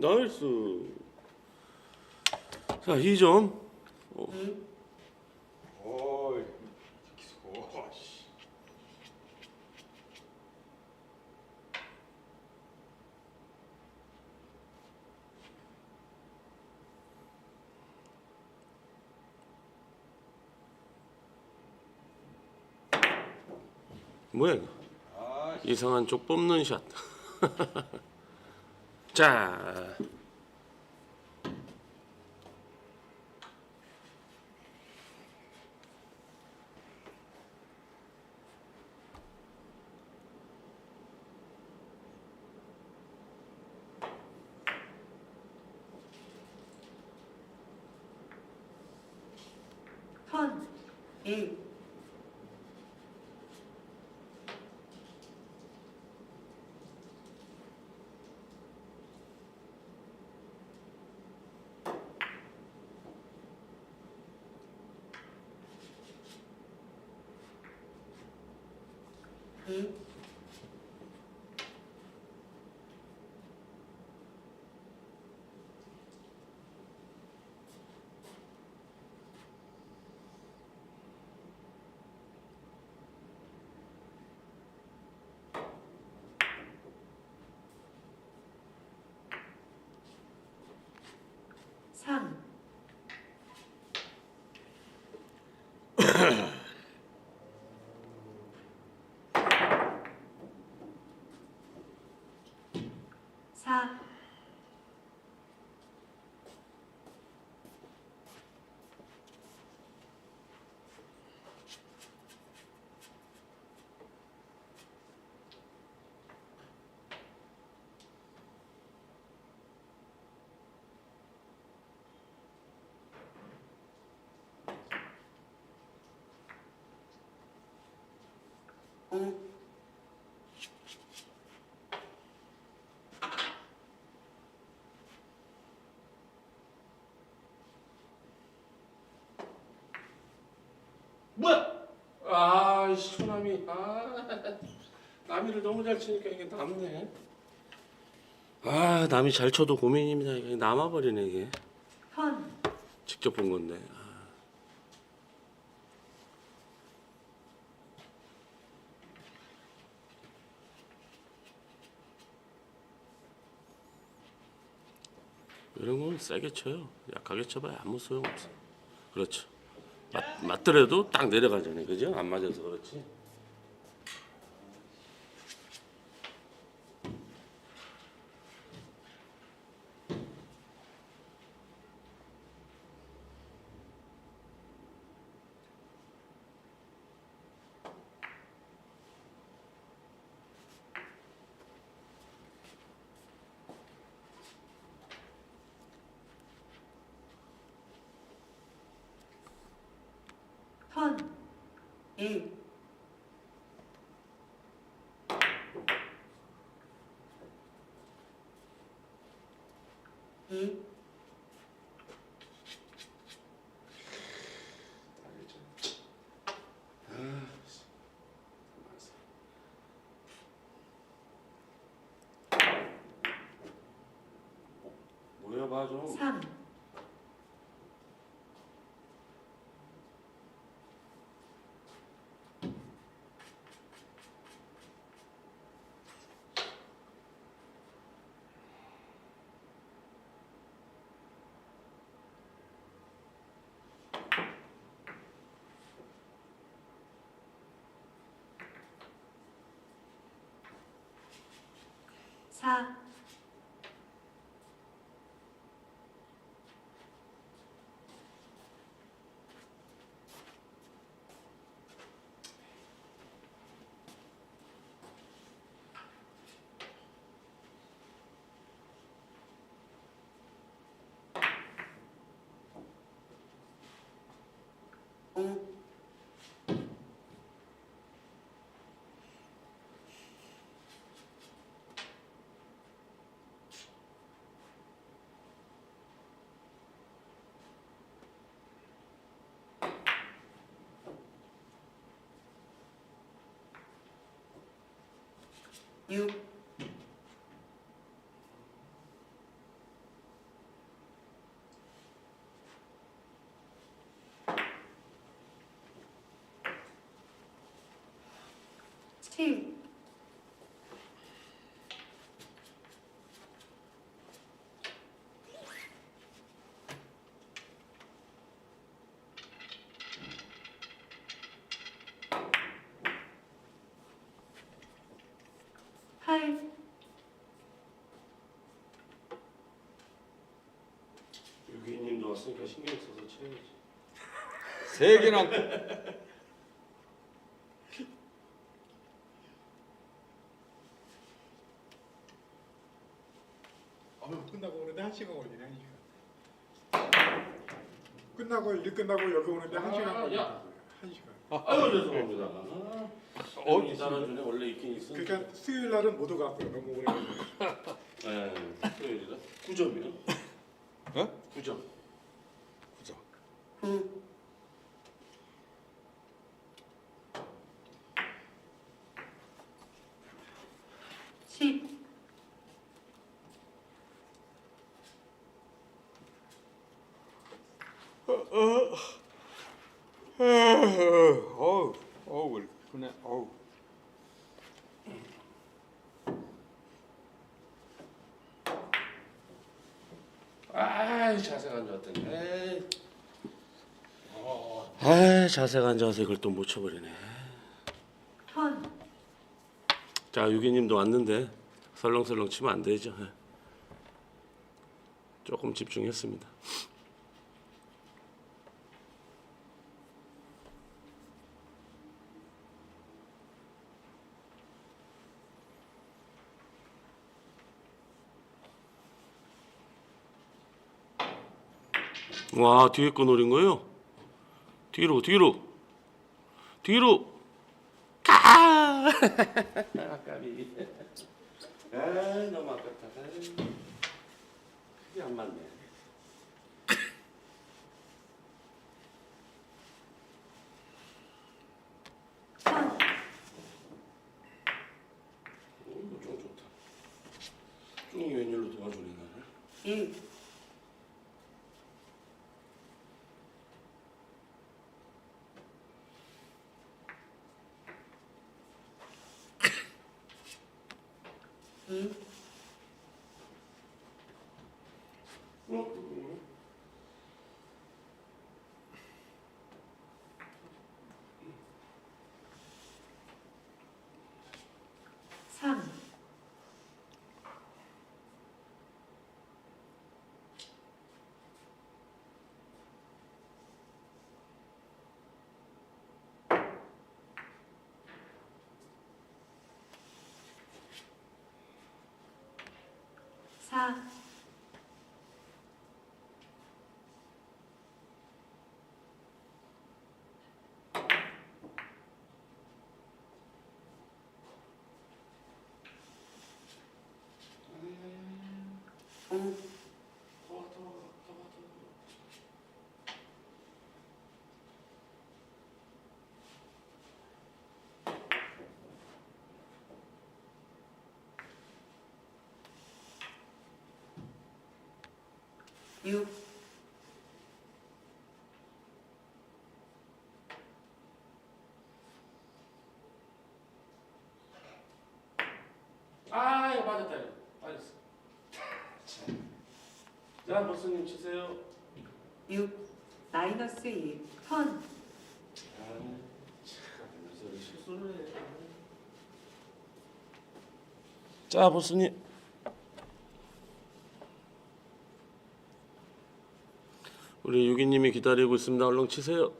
나이스. 자, 2점. 어이. 오, 씨. 뭐야 이거? 아, 이상한 쪽 뽑는 샷. 자, 턴 1. 이. 삼. 사. 오. 뭐야? 아, 이 소남이. 아, 남이를 너무 잘 치니까 이게 남네. 아, 남이 잘 쳐도 고민입니다. 이게 남아버리네 이게. 턴. 직접 본 건데. 이런 건 세게 쳐요. 약하게 쳐봐야 아무 소용 없어. 그렇죠. 맞, 맞더라도 딱 내려가잖아요. 그죠? 안 맞아서 그렇지. 천이. 이봐 좀. 삼. 4 5 you. Steve, 왔으니까 신경 써서 쳐야지. 세 개나 어, 끝나고 오는데 한 시간 걸리네 한 시간. 끝나고 일 끝나고 여기 오는데 한 시간 아, 걸리네. 야. 한 시간. 아유 죄송합니다. 아, 어, 어, 따라주네 원래 있긴 있었는데. 그러니까 수요일 날은 못 오갔어요. 너무 오래 걸려. 네, 토요일이다. 9점이요? 어? 9점. 구, 십, 어우, 어우, 크네. 어우. 아, 자세가 안 좋았더니. 에이. 아, 자세가 안 좋아서 이걸 또 못 쳐버리네. 턴, 자, 유기님도 왔는데 설렁설렁 치면 안 되죠. 예. 조금 집중했습니다. 와, 뒤에 거 노린 거요? 뒤로, 뒤로, 뒤로. 가! 아까비. 아 너무 아깝다. 크게 안 맞네. 이거 좀 좋다. 쫑이 웬일로 도와주네 나를. 일, 이, 어? 삼, 사, 오, 도 6 아, 이거 맞았다. 이거. 맞았어. 자, 보스님 자, 보스님. 우리 유기님이 기다리고 있습니다. 얼른 치세요.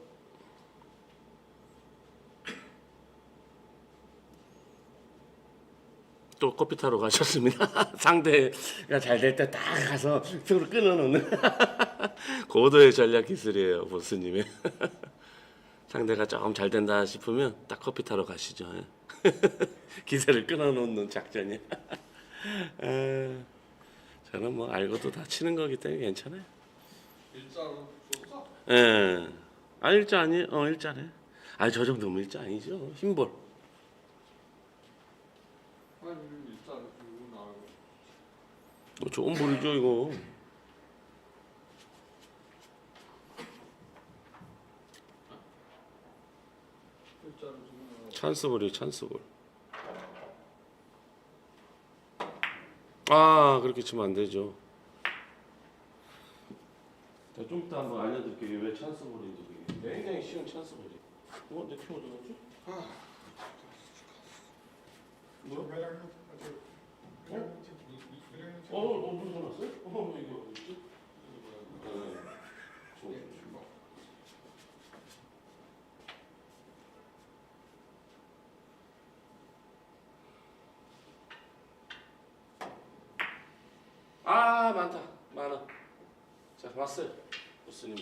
또 커피 타러 가셨습니다. 상대가 잘 될 때 딱 가서 서로 끊어놓는 고도의 전략 기술이에요, 보스님의. 상대가 조금 잘 된다 싶으면 딱 커피 타러 가시죠. 기세를 끊어놓는 작전이. 에, 저는 뭐 알고도 다 치는 거기 때문에 괜찮아요. 일자로 줬어? 예. 아 일자 아니 어 일자네. 아니 저 정도면 일자 아니죠. 흰볼. 아니 일자로 주고 나오고 뭐 좋은 볼이죠 이거. 찬스 볼이 찬스 볼. 아 그렇게 치면 안 되죠. 자, 좀 이따 한번 알려드릴게요. 왜 찬스 볼인지 그게 굉장히 쉬운 찬스 볼이. 어, 내큐 어디 갔지? 뭐? 어, 어, 무슨 소 났어요? 어, 이거 어디 있지? 네. 저, 아 많다 자 왔어요. 보스님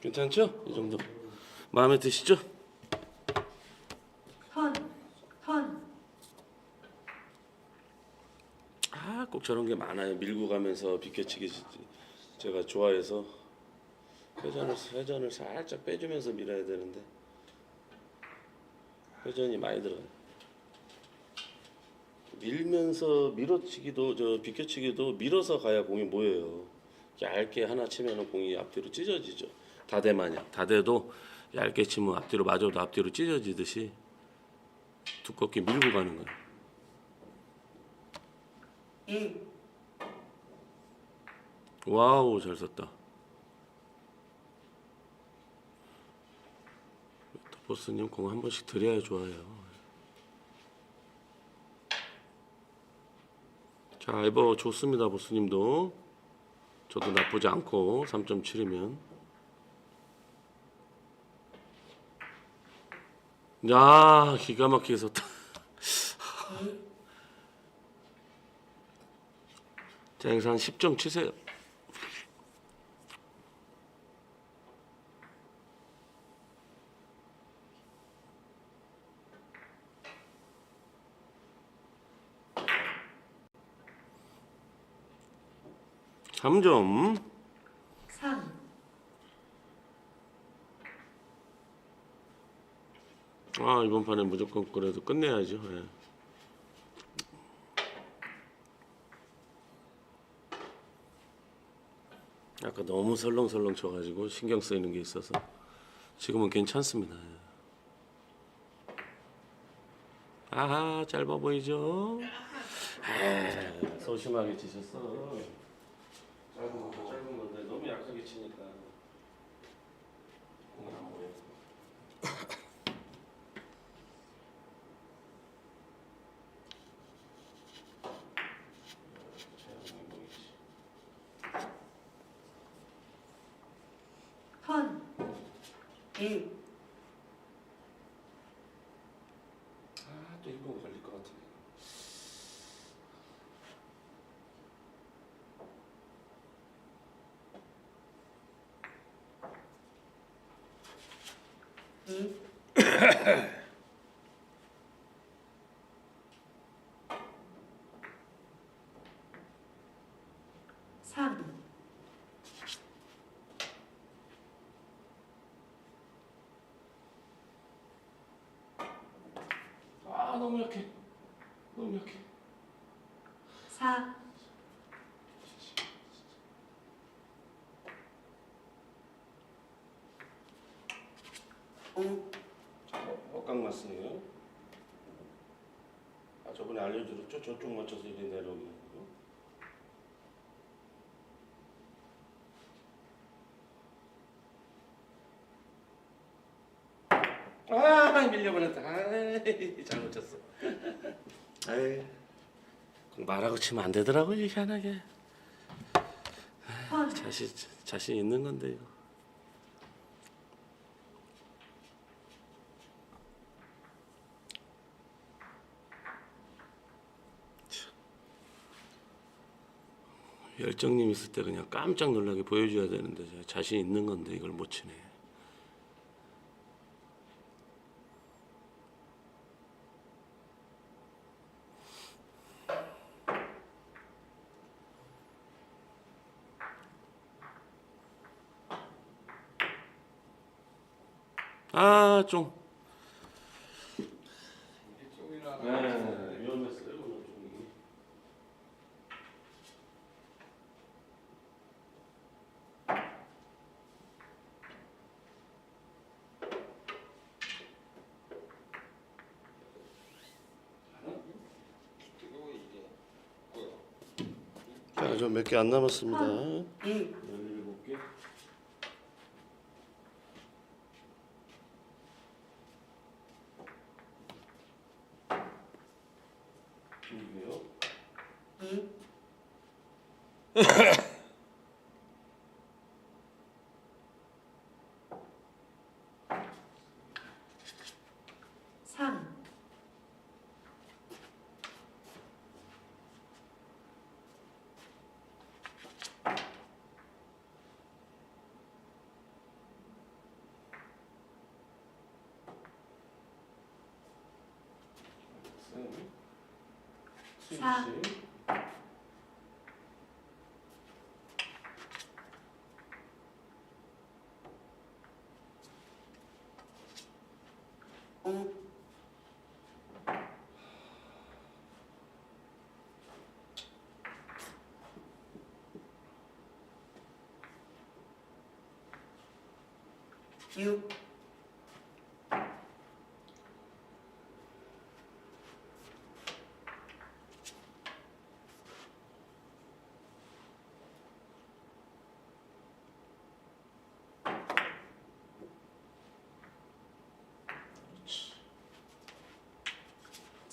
괜찮죠? 이 정도. 마음에 드시죠? 턴, 턴, 아 꼭 저런 게 많아요. 밀고 가면서 비켜치기 제가 좋아해서. 회전을 회전을 살짝 빼주면서 밀어야 되는데. 회전이 많이 들어가요. 밀면서 밀어치기도 저 비켜치기도 밀어서 가야 공이 모여요 얇게 하나 치면은 공이 앞뒤로 찢어지죠 다대 마냥 다대도 얇게 치면 앞뒤로 맞아도 앞뒤로 찢어지듯이 두껍게 밀고 가는 거예요 1, 와우 잘 썼다. 보스님 공 한 번씩 드려야 좋아요. 자 에버 좋습니다 보스님도 저도 나쁘지 않고 3.7이면 야 기가 막히게 썼다. 자 여기서 한 10점 치세요. 삼점 3, 아 이번 판에 무조건 그래도 끝내야죠. 예. 아까 너무 설렁설렁 쳐가지고 신경 쓰이는 게 있어서 지금은 괜찮습니다. 예. 아하 짧아 보이죠? 아, 소심하게 치셨어. 짧은 거 짧은 건데 너무 약하게 치니까 공이 안 보여. 최악이 보이지. 턴, 1, 아또 일본 걸릴 것 같은데. 이 삼, 아 너무 약해. 너무 약해. 사, 오, 억각 맞으네요. 아 저번에 알려드렸죠? 저쪽 맞춰서 이리 내려오는 거. 아 밀려버렸다. 아이 잘못 쳤어. 아이 말하고 치면 안 되더라고요 희한하게. 턴, 자신 자신 있는 건데 이거. 열정님 있을 때 그냥 깜짝 놀라게 보여줘야 되는데 자신 있는 건데 이걸 못 치네. 아 좀. 이쪽이나 네, 위험했어요 오늘 좀. 그리고 이게 자, 저몇개 안 남았습니다. 1, 사. 오, 육, 칠,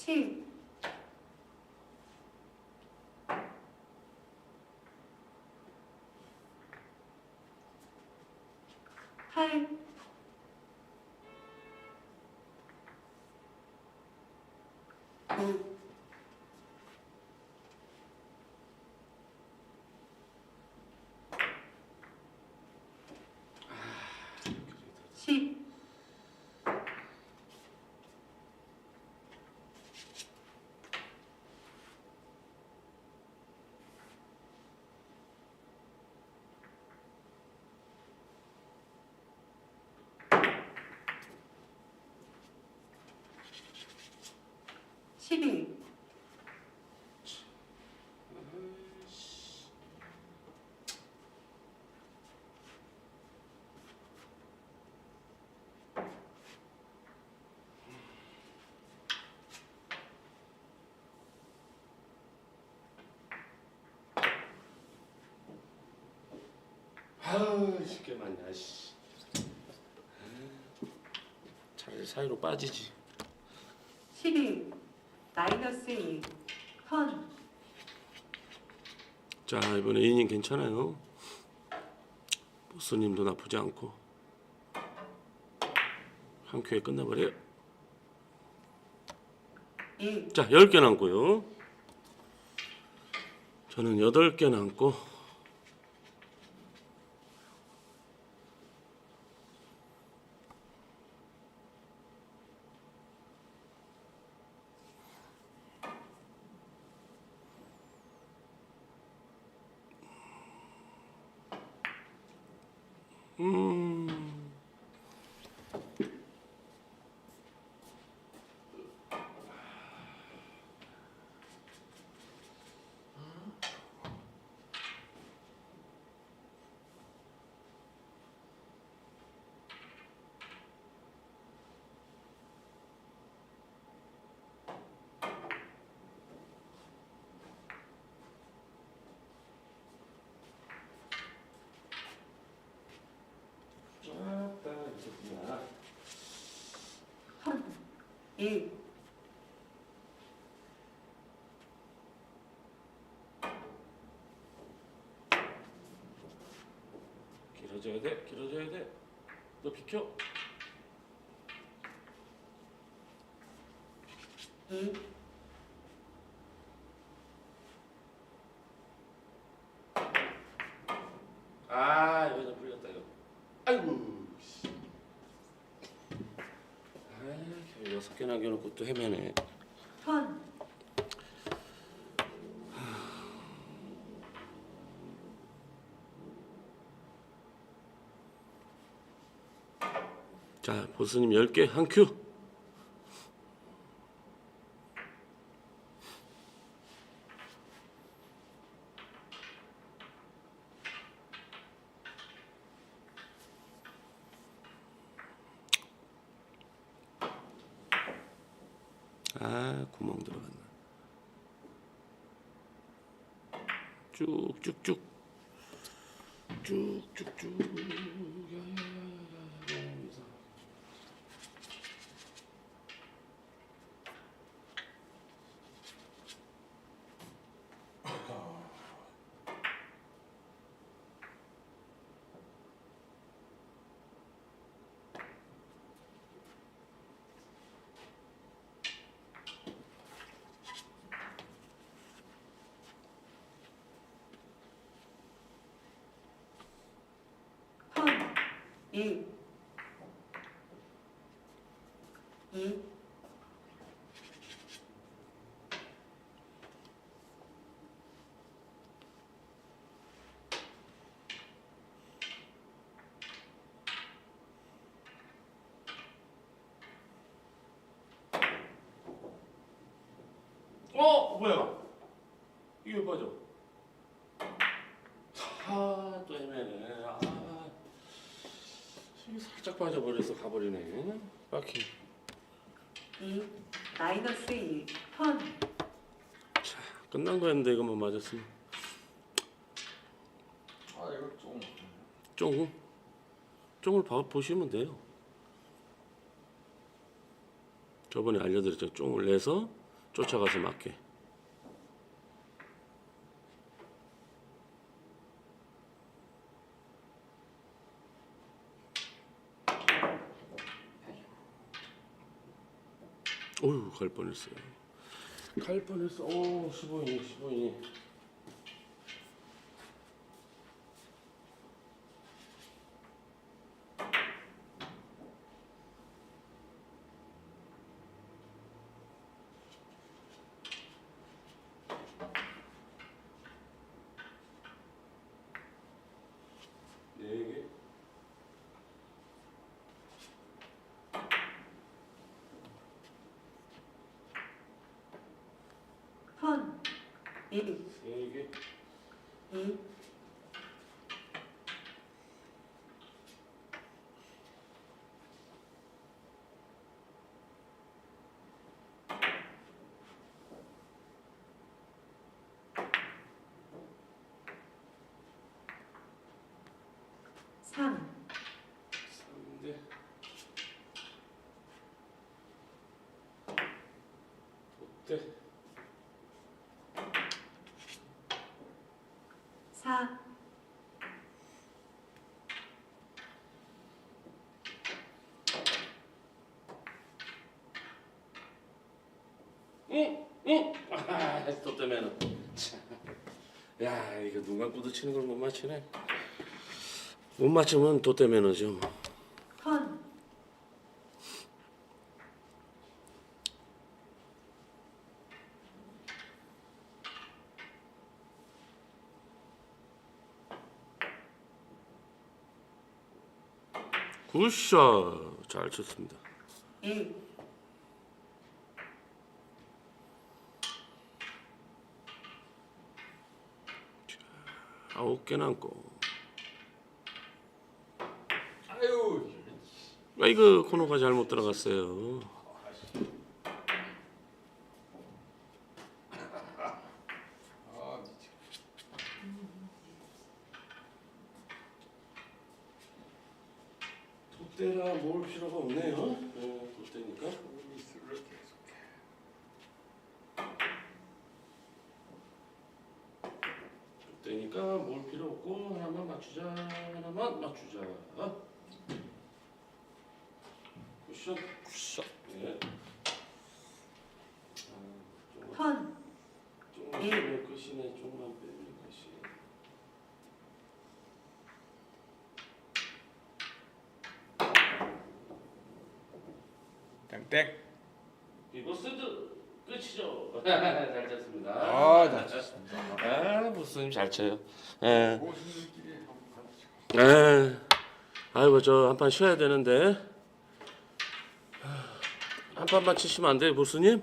two, home, home. 12. 아우 사이로 빠지지. 12. 마이너스 일, 턴, 자 이번에 이닝 괜찮아요. 보스님도 나쁘지 않고 한 큐에 끝나버려요. 일, 자 10개 남고요. 저는 8개 남고 음. 아따 이렇구나. 턴, 일, 길어져야 돼, 길어져야 돼. 너 비켜. 이, 아 여기서 풀렸다 이거. 아이고. 씨. 아, 여섯 개 남겨놓고 또 헤매네. 턴, 자, 보스님 10개 한 큐. 아, 구멍 들어갔나. 쭉쭉쭉. 쭉쭉쭉 턴. 1. 2. 어 뭐야 이게 왜빠져 아또 애매네 아 이게 살짝 빠져버려서 가버리네 바퀴 2. 마이너스 1. 턴. 자 끝난 거였는데 이것만 맞았으면 아 이거 좀 쫑 쫑을 봐, 보시면 돼요 저번에 알려드렸죠 쫑을 내서 쫓아가서 맞게 갈 뻔했어요. 갈 뻔했어. 오 15인이 15인이 네 응. 이게 응. 삼. 3대 어때? 4 응, 응. 아, 또 때문에는. 야, 이거 눈 감고도 치는 걸 못 맞히네. 못 맞추면 또 때문에는 좀. 굿샷. 잘 쳤습니다. 1. 아홉 개 남고. 아유 아, 이거 코너가 잘못 들어갔어요. 돛대라 모을 필요가 없네요. 어. 미스를 계속해 돛대니까 모을 필요 없고 하나만 맞추자. 하나만 맞추자. 쿠션. 굿샷 네. 아, 조금만, 턴. 조금만 예. 빼면 끝이네. 조금만 빼면 끝이. 땡땡 비버스드 끝이죠. 잘 쳤습니다. 아 잘 쳤습니다 아, 보스님 잘 쳐요. 예. 모신들끼리 한번 가르쳐 에, 아이고 저 한 판 쉬어야 되는데 한 판만 치시면 안 돼요, 보스님?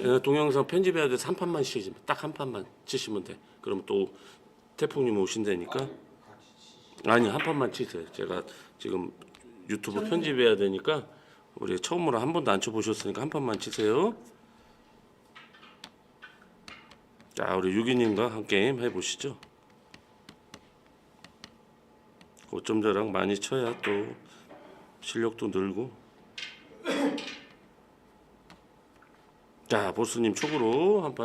예, 동영상 편집해야 돼서 한 판만 치시면 딱한 판만 치시면 돼. 그럼 또 태풍님 오신다니까. 같이 치 아니 한 판만 치세요. 제가 지금 유튜브 편집해야 되니까 우리 처음으로 한 번도 안 쳐보셨으니까 한 판만 치세요. 자 우리 유기님과 한 게임 해보시죠. 고점자랑 많이 쳐야 또 실력도 늘고. 자 보스님 촉으로 한 판